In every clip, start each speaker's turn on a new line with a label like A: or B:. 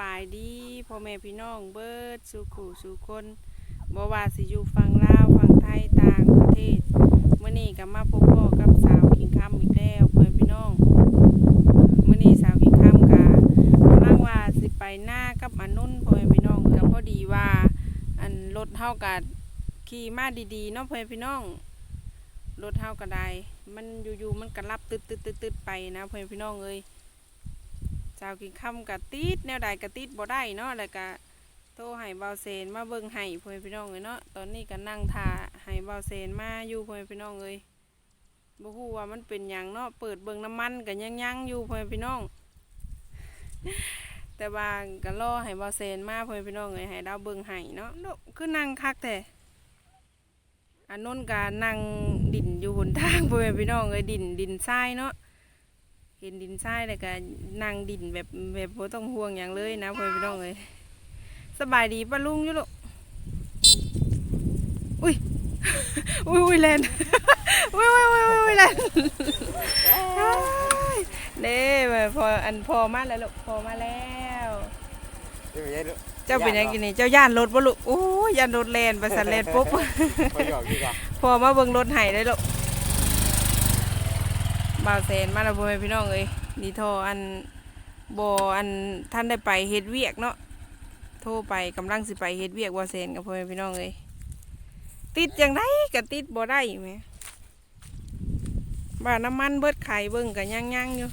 A: บายดีพ่อแม่พี่น้องเบิดสู่ขู่สู่คนบ่ว่าสิอยู่ฝั่งลาวฝั่งไทยต่างประเทศมื้อนี้ก็มาพบพ่อกับสาวกิงคำอีกแล้วเพื่อนพี่น้องมื้อนี้สาวกิงคำก็กำลังว่าสิไปหน้ากับอนุนพ่อแม่พี่น้องก็พอดีว่า อันรถเฮาก็ขี่มาดีๆเนาะพ่อแม่พี่น้องรถเฮาก็ได้มันอยู่ๆมันก็รับตึดๆๆๆไปนะพ่อแม่พี่น้องเอ้ย เจ้ากินคำกะติดแนวใดกะติดบ่ได้เนาะแล้วก็โทรให้เบาเซนมาเบิ่งให้พ่อแม่พี่น้องเลยเนาะตอนนี้ก็นั่งท่าให้เบาเซนมาอยู่พ่อแม่พี่น้องเลยบ่ฮู้ว่ามันเป็นหยังเนาะเปิดเบิ่งน้ำมันก็ยังยังอยู่พ่อแม่พี่น้อง แต่ว่าก็รอให้เบาเซนมาพ่อแม่พี่น้องเลยให้ดาวเบิ่งให้เนาะโนคือนั่งคักแต่อันนู้นก็นั่งดินอยู่บนทางพ่อแม่พี่น้องเลยดินดินทรายเนาะ เห็นดินทรายแล้วก็นั่งดินแบบแบบบ่ต้องห่วงอย่างเลยนะพ่อแม่พี่น้องเลยสบายดีป้าลุงอยู่ลูกอุ้ยอุ้ยอุ้ยแลนอุ้ยอุ้ยอุ้ยอุ้ยแลนเด้แบบพออันพอมาแล้วลูกพอมาแล้ว
B: ไม่ใช่ลูก
A: เจ้าเป็นยังกินนี่เจ้าย่านรถบ่ลูกโอ้ยย่านรถแลนไปสันแลนปุ๊บ
B: พอหยอกดีกว่า
A: พอมาเบิ่งรถไห้ได้ลูก บ่าวแสนมาแล้วพ่อแม่พี่น้องเอ้ยนี่โทรอันบ่อันท่านได้ไปเฮ็ดเวียกเนาะโทรไปกำลังสิไปเฮ็ดเวียกบ่าวแสนกับพ่อแม่พี่น้องเอ้ยติดจังไดก็ติดบ่ได้แหมบ้าน้ำมันเบิดไข่เบิ่งก็ยังๆอยู่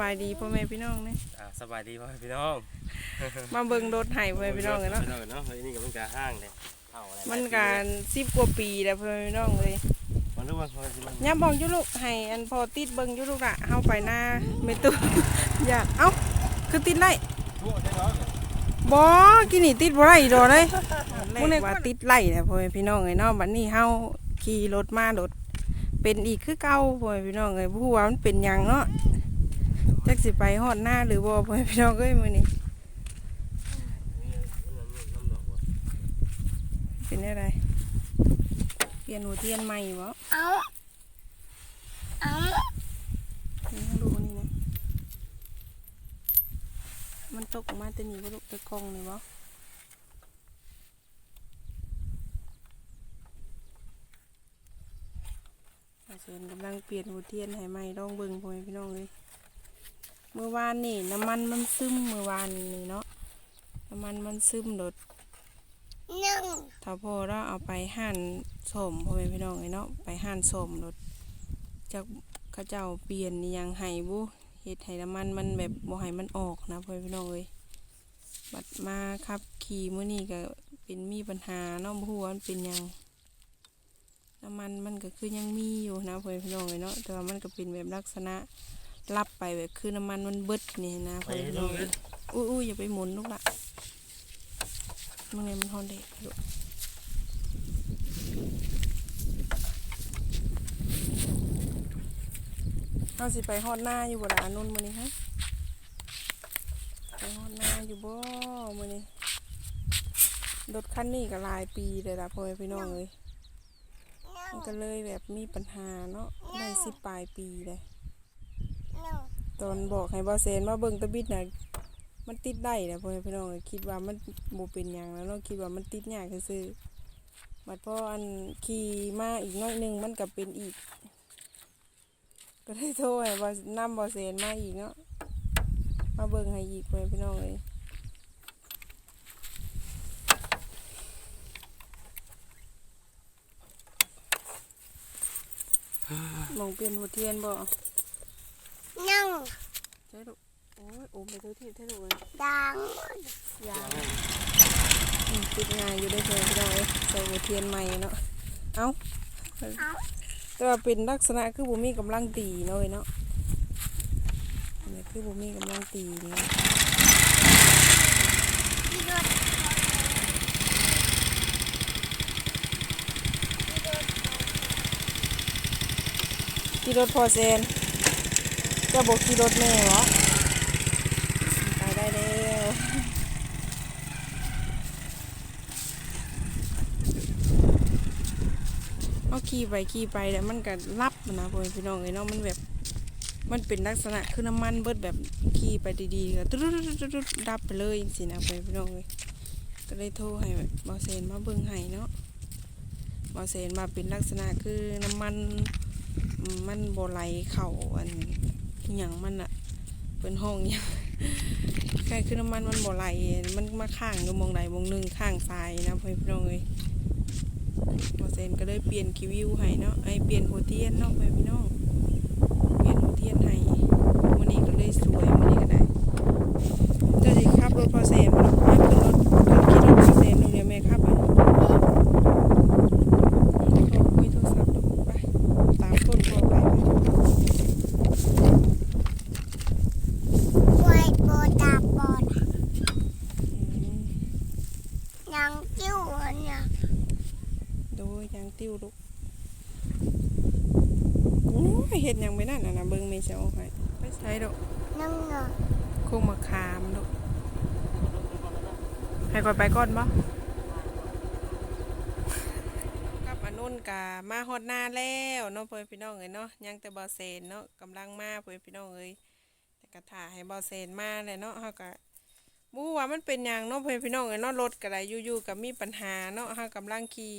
A: บายดีพ่อแม่พี่น้องเนย
B: อ่าสบายดีพ่อแม่พี่น้อง
A: มาเบิ่งรถไห้พ่อแม่พี่น้องเลยเนาะ
B: พี่น้องเนาะเฮ้ยนี่ก็มันกะห้างเลยเอาอะไร
A: มันการสิบกว่าปีแล้วเพื่อนพี่น้องเลย
B: มันรู้ว่าพอสิมัน
A: ย้ำบอกอยุลูกให้อันพอติดเบิ่งอยุลูกอะเฮาไปหน้าไม่ตู้อยากเอ้าคือติดไล่
B: ทั่วได้เนาะ
A: บ่กินนี่ติดบ่ได้ดอกเลยมื้อนี้ว่าติดไล่แหละพ่อแม่พี่น้องเอ้ยเนาะบัดนี้เฮาขี่รถมารถเป็นอีกคือเก่าพ่อแม่พี่น้องเอ้ยบ่ฮู้ว่ามันเป็นหยังเนาะจัก สิไปฮอดหน้าหรือบ่พ่อพี่น้องเอ้ยมือนี้เป็นอะไรเปลี่ยนหัวเทียนใหม่บ่
C: เอาเอา
A: นี่ให้ดูนี่นะมันตกออกมาแต่นี่ว่าลูกต่กองเลยวะอาเซนกำลังเปลี่ยนหัวเทียนให้ใหม่ลองเบิ่งพ่อพี่น้องเลย เมื่อวานนี่ น้ำมันมันซึมเมื่อวานนี่เนาะน้ำมันมันซึมโดด
C: หนึ่ง
A: ถ้าพอเราเอาไปหั่นสมพ่อแม่พี่น้องเลยเนาะไปหั่นสมโดดจากเขาเจ้าเปลี่ยนอิหยังให้บุเฮ็ดให้น้ำมันมันแบบบ่ให้มันออกนะพ่อแม่พี่น้องเลยบัดมาครับขี่มื้อนี้ก็เป็นมีปัญหาเนาะบ่ฮู้ว่ามันเป็นหยังน้ำมันมันก็คือยังมีอยู่นะพ่อแม่พี่น้องเลยเนาะแต่ว่ามันก็เป็นแบบลักษณะ รับไปแบบคือน้ำมันมันเบิดนี่นะพ่อแม่พี่น้องเอ้ยอุ้ยอุ้ยอย่าไปหมุนลูกละมันไงมันฮอนเด็กลูกเอาสิไปฮอดหน้าอยู่บ่ล่ะอันนุ่นมื้อนี้ฮะไปฮอดหน้าอยู่บ่มื้อนี้รถคันนี้ก็หลายปีเลยล่ะพ่อแม่พี่น้องเอ้ยมันก็เลยแบบมีปัญหาเนาะได้สิปลายปีเลย
C: หนึ่ง
A: ตอนบอกให้บ่าเซนมาเบิ่งตะบิดน่ะมันติดได้แหละพ่อแม่พี่น้องเอ้ยคิดว่ามันบ่เป็นหยังแล้วเนาะคิดว่ามันติดยากซื่อบัดพออันขี่มาอีกน้อยหนึงมันก็เป็นอีก ก็ได้โทรให้บอนำบอเซนมาอีกเนาะมาเบิ่งให้อีกพ่อพี่น้องเลยมองเปลี่ยนหัวเทียนบ่
C: หนึ่ง
A: ใช่ลูกโอ้ยโอมไปตัวที่ใช่ลูกเลย
C: ดัง
A: ยางอืมติดงานอยู่ได้เพื่อนพี่น้องเลยใส่หัวเทียนใหม่เนาะเอ้า
C: เอา
A: แต่ว่าเป็นลักษณะคือบุมีกำลังตีเนาะเว้ยเนาะนี่คือบุมีกำลังตีเนาะ
C: ที่รถที่รถ
A: ขี่รถพอเซนเจะบอกขี่รถแม่เหรอไปได้แล้วเอาขี่ไปขี่ไปแล้วมันก็รับมันนะพ่อพี่น้องเอ้ยเนาะมันแบบ มันเป็นลักษณะคือน้ำมันเบิดแบบขี่ไปดีๆก็ตุ๊ดดับไปเลยจังซี่นะพ่อพี่น้องเอ้ยก็เลยโทรให้บอเซนมาเบิ่งให้เนาะบอเซนมาเป็นลักษณะคือน้ำมันมันบ่ไหลเข้าอัน อหย่างมันอะเป็นห้องอหยังแค่คือน้ำมันมันบ่ไหลมันมาข้างอยู่มองใดมองหนึ่งข้างซ้ายนะพี่น้องเอ้ยบอเซนก็เลยเปลี่ยนคิวิวให้เนาะไอยเปลี่ยนหัวเทียนเนาะไปพี่น้อง เปลี่ยนหัวเทียนให้มื้อนี้ก็เลยสวยมื้อนี้ก็ได้เจะสิขับรถพอเซนมาแล้วมาขึ้นรถขึ้นขี่รถพอเซนดูเดี๋ยวแม่ขับอะเขาคุยโทรศัพท์ดูไปตามต้นพอไปไป
C: ไว้โบตาบอด
A: อืม
C: ยังจิ้วเนี่ย
A: โด ยยางติ้วลูกโอ้ยเฮ็ดหยังไปนั่นน่ะนะเบิ่งแม่สิเอาให้ไปใช้ดอก
C: นั่งเนาะ
A: โคงมะขามลูกให้ก่อนไปก่อนบ่กับอนนุนกะมาฮอดหน้าแล้วเนาะเพื่อนพี่น้องเอ้ยเนาะยังแต่บ่เซนเนาะกำลังมาเพื่อนพี่น้องเอ้ยแต่ก็ถ่าให้บ่เซนมาเลยเนาะเฮาก็บ่รู้ว่ามันเป็นหยังเนาะเพื่อนพี่น้องเอ้ยเนาะรถก็ได้อยู่ๆก็มีปัญหาเนาะเฮากำลังขี่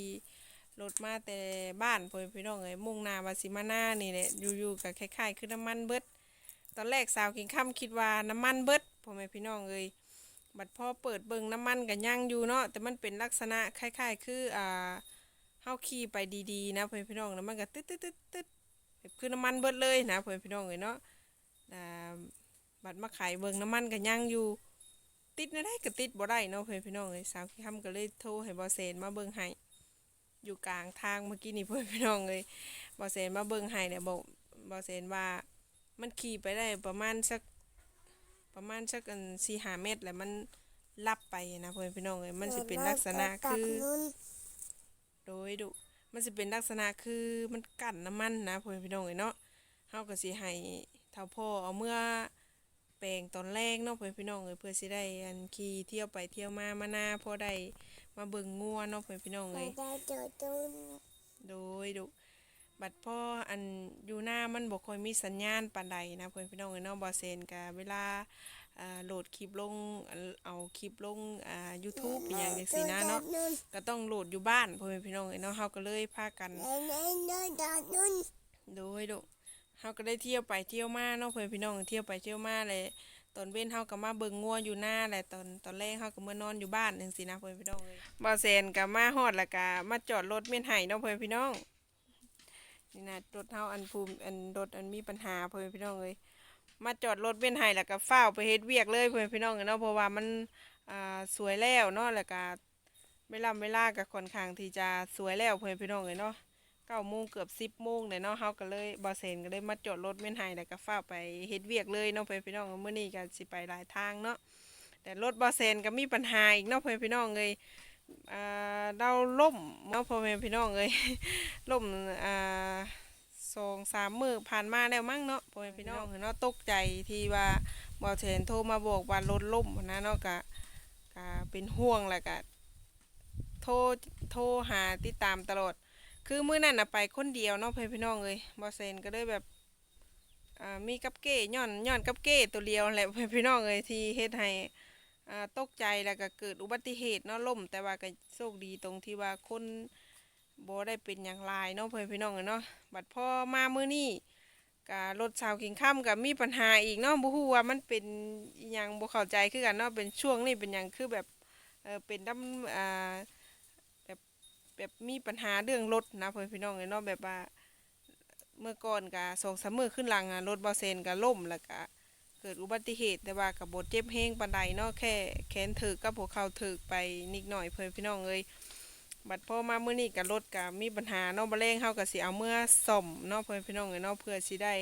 A: รถมาแต่บ้านพ่อพี่น้องเอ้ยมุ่งหน้าวาสิมาหน้านี่แหละอยู่ๆก็คล้ายๆคือน้ำมันเบิด ตอนแรกสาวกินข้ามคิดว่าน้ำมันเบิดพ่อแม่พี่น้องเอ้ยบัดพอเปิดเบิ่งน้ำมันก็ยังอยู่เนาะแต่มันเป็นลักษณะคล้าย ๆ คืออ่าเฮาขี่ไปดีๆนะพ่อแม่พี่น้องแล้วมันก็ตึ๊ดตึ๊ดตึ๊ดตึ๊ดแบบคือน้ำมันเบิดเลยนะพ่อแม่พี่น้องเอ้ยเนาะอ่าบัดมาขายเบิ่งน้ำมันก็ยังอยู่ติดนะได้ก็ติดบ่ได้เนาะพ่อแม่พี่น้องเอ้ยสาวกินข้ามก็เลยโทรให้บอเซนมาเบิ่งให้ อยู่กลางทางเมื่อกี้นี่พ่อแม่พี่น้องเอ้ยบอเซนมาเบิ่งให้เนี่ยบอกบอเซนว่ามันขี่ไปได้ประมาณสักประมาณสักอันสี่ห้าเมตร แล้วมันลับไปนะพ่อแม่พี่น้องเอ้ยมันสิเป็นลักษณะคือ
C: นุ่น
A: โดยดุมันสิเป็นลักษณะคือมันกั้นน้ำมันนะพ่อแม่พี่น้องเอ้ยเนาะเฮาก็สิให้เท่าพ่อเอาเมื่อแปลงตอนแรกเนาะพ่อแม่พี่น้องเอ้ยเพื่อสิได้อันขี่เที่ยวไปเที่ยวมามาหน้าพอได้ มาเบิ่งงัวเนาะพ่อแม่พี่น้อง
C: ไป
A: เอ้ย
C: ได้เจอจุน
A: โดยดุบัดพ่ออันอยู่หน้ามันบ่ค่อยมีสัญญาณปานใดนะเพื่อนพี่น้องเอ้ยเนาะบ่เซนกะเวลาอ่าโหลดคลิปลงอันเอาคลิปลงอ่า YouTube อหย่างจังซี่นะเนาะ
C: นุ่น
A: ก็ต้องโหลดอยู่บ้านเพื่อนพี่น้องเอ้ยเนาะเฮาก็เลยพากัน
C: เอ้ยเอ้ยเอ้ยดานุ่น
A: โดยดุเฮาก็ได้เที่ยวไปเที่ยวมาเนาะเพื่อนพี่น้องเที่ยวไปเที่ยวมาเลย ตอนเว้นเฮาก็มาเบิ่งงัวอยู่หน้าแหละตอนตอนแรกเฮาก็มานอนอยู่บ้านจังซี่นะเพื่อนพี่น้องเอ้ยบ่เซนก็มาฮอดแล้วก็มาจอดรถเม่นไห้เนาะเพื่อนพี่น้องนี่นะรถเฮาอันภูมิอันรถอันมีปัญหาเพื่อนพี่น้องเลยมาจอดรถเว้นให้แล้วก็เฝ้าวไปเฮ็ดเวียกเลยเพื่อนพี่น้องเนาะเพราะว่ามันอ่าสวยแล้วเนาะแล้วก็เวลาเวลาก็ค่อนข้างที่จะสวยแล้วเพื่อนพี่น้องเลยเนาะ เก้าโมงเกือบสิบโมงเลยเนาะเฮาก็เลยบอเซนก็เลยมาจอดรถเว้นให้แล้วก็เฝ้าไปเฮ็ดเวียกเลยเนาะเพื่อนพี่น้องเมื้อนี้ก็สิไปหลายทางเนาะแต่รถบอเซนก็มีปัญหาอีกเนาะเพื่อนพี่น้องเลยอ่าเราล่มเนาะพ่อแม่พี่น้องเลยล่มอ่าสองสามมือผ่านมาแล้วมั้งเนาะพ่อแม่พี่น้องเนาะตกใจที่ว่าบอเทนโทรมาบอกว่ารถล่มนนะเนาะกะกะเป็นห่วงแหละกะโทรโทรหาติดตามตลอด คือมื้อนั้นน่ะไปคนเดียวเนาะพ่อแม่พี่น้องเลยบอเซนก็เลยแบบอ่ามีกับเก้ย้อนย้อนกับเก้ตัวเดียวแหละพ่อแม่พี่น้องเลยที่เฮ็ดให้อ่าตกใจแล้วก็เกิดอุบัติเหตุเนาะล่ม แต่ว่าก็โชคดีตรงที่ว่าคนบ่ได้เป็นอย่างไรเนาะเพื่อนพี่น้องเอ้ยเนาะบัดพ่อมามื้อนี้กะรถชาวกิงค่ำกับมีปัญหาอีกเนาะบ่ฮู้ว่ามันเป็นอิหยังบ่เข้าใจคือกันเนาะเป็นช่วงนี้เป็นหยังคือแบบเออเป็นดํอ่า แบบมีปัญหาเรื่องรถนะเพื่อนพี่น้องเอ้ยเนาะแบบว่า เมื่อก่อนกะสองสามมือขึ้นหลังอะรถบ่เซนก็ล่มแล้วก็เกิดอุบัติเหตุแต่ว่าก็บ่เจ็บแฮงปานใดเนาะแค่แขนถึกกับหัวเข่าถึกไปนิดหน่อยเพื่อนพี่น้องเอ้ยบัดพ่อมาเมื้อนี้กับรถกับมีปัญหาเนาะบ่แรงเฮาก็สิเอาเมื่อซ่อมเนาะเพื่อนพี่น้องเอ้ยเนาะเพื่อสิได้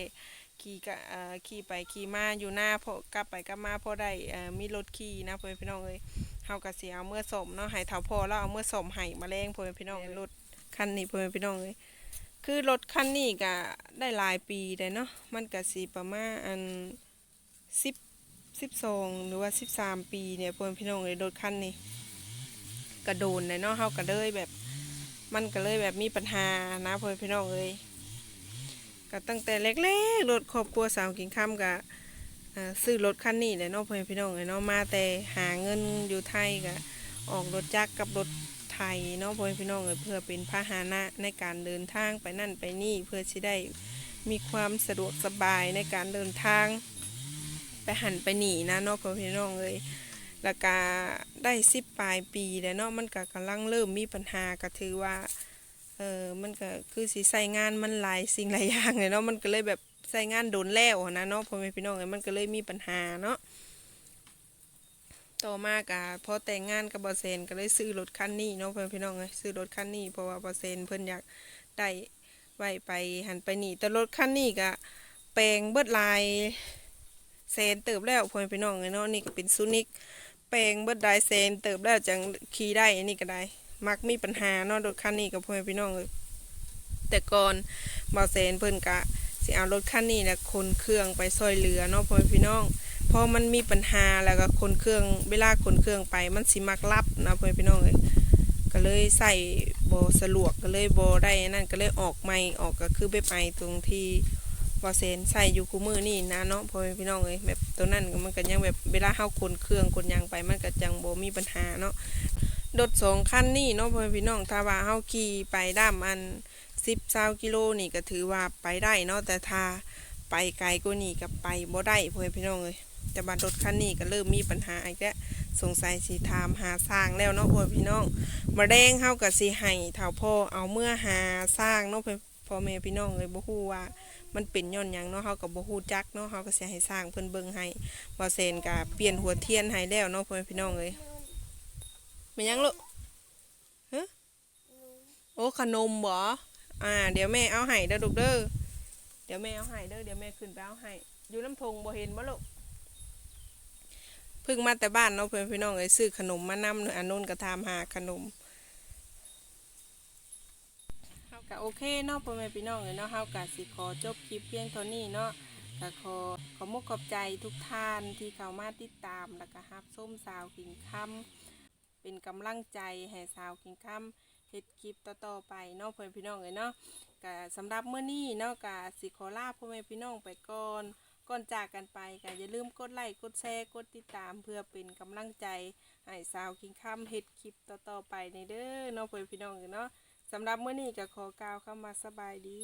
A: ขี่กะเอ่อขี่ไปขี่มาอยู่หน้าพอกลับไปกลับมาพอได้มีรถขี่นะเพื่อนพี่น้องเอ้ย เฮาก็สิเอาเมื่อซ่อมเนาะให้เฒ่าพอแล้วเอาเมื่อซ่อมให้มาแรงเพื่อนพี่น้องเอ้ยรถคันนี้เพื่อนพี่น้องเอ้ยคือรถคันนี้ก็ได้หลายปีได้เนาะมันก็สิประมาณอัน10 12หรือว่า13ปีเนี่ยเพื่อนพี่น้องเอ้ยรถคันนี้กระโดนเลยเนาะเฮาก็เลยแบบ มันก็เลยแบบมีปัญหานะพ่อแม่พี่น้องเอ้ยก็ตั้งแต่เล็กๆรถครอบครัวสาวกินข้ามก็อ่า ซื้อรถคันนี้แหละเนาะพ่อพี่น้องเอ้ยเนาะมาแต่หาเงินอยู่ไทยก็ออกรถจักรกับรถไทยเนาะพ่อพี่น้องเอ้ยเพื่อเป็นพาหนะในการเดินทางไปนั่นไปนี่เพื่อที่ได้มีความสะดวกสบายในการเดินทาง ไปหันไปหนีนะเนาะพ่อพี่น้องเอ้ยแล้วก็ได้สิบปลายปีแล้วเนาะมันก็กำลังเริ่มมีปัญหาก็ถือว่าเออมันก็คือสิใส่งานมันหลายสิ่งหลายอย่างเลยเนาะมันก็เลยแบบ ใส่งานโดนแล้วนะเนาะพ่อแม่พี่น้องมันก็เลยมีปัญหาเนาะต่อมากะพอแต่งงานกับบอเซนก็เลยซื้อรถคันนี้เนาะพ่อแม่พี่น้องเอ้ยซื้อรถคันนี้เพราะว่าบอเซนเพิ่นอยากได้ไว้ไปหันไปนี่แต่รถคันนี้ก็แปลงเบิดลายเซนเติบแล้วพ่อแม่พี่น้องเอ้ยเนาะนี่ก็เป็นซูนิกแปลงเบิดได้เซนเติบแล้วจังขี่ได้อันนี้ก็ได้ มักมีปัญหาเนาะรถคันนี้กับพ่อแม่พี่น้องเลยแต่ก่อนบอเซนเพิ่นกะ สิเอารถคันนี้แหละคนเครื่องไปซอยเรือเนาะพ่อแม่พี่น้องพอมันมีปัญหาแล้วก็คนเครื่องเวลาคนเครื่องไปมันสิมักลับนะพ่อแม่พี่น้องเลยก็เลยใส่บสลวกก็เลยบได้นั่นก็เลยออกใหม่ออกก็คือไปไปตรงที่บอเซนใส่อยู่คู่มือนี่นะเนาะพ่อแม่พี่น้องเอ้ยแบบตัวนั้นมันก็ยังแบบเวลาเฮาคนเครื่องคนยังไปมันก็จังบ่มีปัญหาเนาะรถสองคันนี่เนาะพ่อแม่พี่น้องถ้าว่าเฮาขี่ไปด้ามอัน 10 20กิโลนี่ก็ถือว่าไปได้เนาะแต่ถ้าไปไกลกว่านี้ก็ไปบ่ได้เพื่อแม่พี่น้องเอ้ยแต่บัดรถคันนี้ก็เริ่มมีปัญหาอีกแล้วสงสัยสิถามหาสร้างแล้วเนาะเพื่อแม่พี่น้องมาแดงเฮาก็สิให้เฒ่าพ่อเอาเมื่อหาสร้างเนาะพ่อพ่อแม่พี่น้องเอ้ยบ่ฮู้ว่ามันเป็นย้อนยังเนาะเฮาก็บ่ฮู้จักเนาะเฮาก็สิให้สร้างเพิ่นเบิ่งให้บ่เซนก็เปลี่ยนหัวเทียนให้แล้วเนาะเพื่อแม่พี่น้องเอ้ยมันยังลูกฮะโอ้ขนมบ่ อ่า เดี๋ยวแม่เอาให้เด้อลูกเด้อ เดี๋ยวแม่เอาให้เด้อ เดี๋ยวแม่ขึ้นไปเอาให้ อยู่น้ำทงบ่เห็นบ่ลูกเพิ่งมาแต่บ้านเนาะเพื่อแม่พี่น้องเอ้ยซื้อขนมมานำอันนู้นก็ถามหาขนมเฮาก็โอเคเนาะพ่อแม่พี่น้องเลยเนาะเฮากะสิขอจบคลิปเพียงเท่านี้เนาะก็ขอขอมุกขอบใจทุกท่านที่เข้ามาติดตามแล้วก็ฮับส้มสาวกินคำเป็นกำลังใจให้สาวกินคำ เฮ็ดคลิปต่อๆไปเนาะพ่อนพี่น้องเลยเนาะก็สำหรับเมื่อนี้เนาะก็สิขอลาพ่อแม่พี่น้องไปก่อนก่อนจากกันไปก็อย่าลืมกดไลค์กดแชร์กดติดตามเพื่อเป็นกำลังใจให้สาวกินคำเฮ็ดคลิปต่อๆไปในเด้อเนาะพ่อนพี่น้องเลยเนาะสำหรับเมื่อนี้ก็ขอกล่าวคำว่าสบายดี